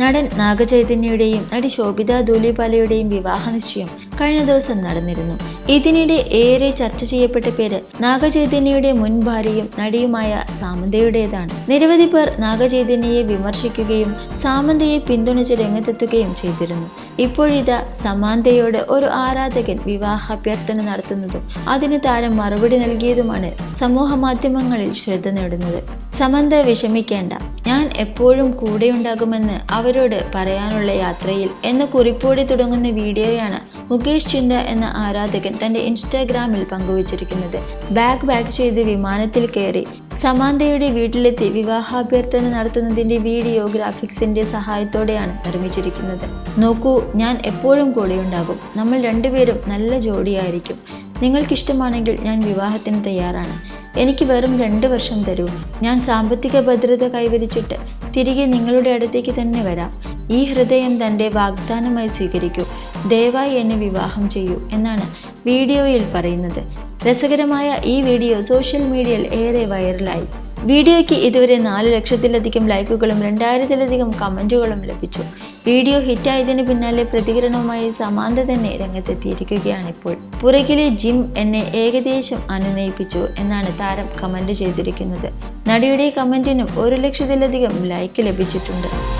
നടൻ നാഗചൈതന്യയുടെയും നടി ശോഭിത ധൂലിപാലയുടെയും വിവാഹ നിശ്ചയം കഴിഞ്ഞ ദിവസം നടന്നിരുന്നു. ഇതിനിടെ ഏറെ ചർച്ച ചെയ്യപ്പെട്ട പേര് നാഗചൈതന്യയുടെ മുൻ ഭാര്യയും നടിയുമായ സാമന്തയുടേതാണ്. നിരവധി പേർ നാഗചൈതന്യയെ വിമർശിക്കുകയും സാമന്തയെ പിന്തുണച്ച് രംഗത്തെത്തുകയും ചെയ്തിരുന്നു. ഇപ്പോഴിതാ സമാന്തയോട് ഒരു ആരാധകൻ വിവാഹ അഭ്യർത്ഥന നടത്തുന്നതും അതിന് താരം മറുപടി നൽകിയതുമാണ് സമൂഹ മാധ്യമങ്ങളിൽ ശ്രദ്ധ നേടുന്നത്. സമന്ത വിഷമിക്കേണ്ട. ഞാൻ എപ്പോഴും കൂടെയുണ്ടാകുമെന്ന് അവരോട് പറയാനുള്ള യാത്രയിൽ എന്ന കുറിപ്പോടെ തുടങ്ങുന്ന വീഡിയോയാണ് മുകേഷ് ചിന്ത എന്ന ആരാധകൻ തന്റെ ഇൻസ്റ്റാഗ്രാമിൽ പങ്കുവച്ചിരിക്കുന്നത്. ബാഗ് ബാഗ് ചെയ്ത് വിമാനത്തിൽ കയറി സമാന്തയുടെ വീട്ടിലെത്തി വിവാഹാഭ്യർത്ഥന നടത്തുന്നതിന്റെ വീഡിയോ ഗ്രാഫിക്സിന്റെ സഹായത്തോടെയാണ് നിർമ്മിച്ചിരിക്കുന്നത്. നോക്കൂ ഞാൻ എപ്പോഴും കൂടെയുണ്ടാകും. നമ്മൾ രണ്ടുപേരും നല്ല ജോഡിയായിരിക്കും. നിങ്ങൾക്കിഷ്ടമാണെങ്കിൽ ഞാൻ വിവാഹത്തിന് തയ്യാറാണ്. എനിക്ക് വെറും രണ്ട് വർഷം തരൂ. ഞാൻ സാമ്പത്തിക ഭദ്രത കൈവരിച്ചിട്ട് തിരികെ നിങ്ങളുടെ അടുത്തേക്ക് തന്നെ വരാം. ഈ ഹൃദയം തന്റെ വാഗ്ദാനമായി സ്വീകരിക്കൂ. ദയവായി എന്നെ വിവാഹം ചെയ്യൂ എന്നാണ് വീഡിയോയിൽ പറയുന്നത്. രസകരമായ ഈ വീഡിയോ സോഷ്യൽ മീഡിയയിൽ ഏറെ വൈറലായി. വീഡിയോയ്ക്ക് ഇതുവരെ നാല് ലക്ഷത്തിലധികം ലൈക്കുകളും രണ്ടായിരത്തിലധികം കമന്റുകളും ലഭിച്ചു. വീഡിയോ ഹിറ്റായതിന് പിന്നാലെ പ്രതികരണവുമായി സമാന്ത തന്നെ രംഗത്തെത്തിയിരിക്കുകയാണിപ്പോൾ. പുറകിലെ ജിം എന്നെ ഏകദേശം അനുനയിപ്പിച്ചു എന്നാണ് താരം കമന്റ് ചെയ്തിരിക്കുന്നത്. നടിയുടെ കമന്റിനും ഒരു ലക്ഷത്തിലധികം ലൈക്ക് ലഭിച്ചിട്ടുണ്ട്.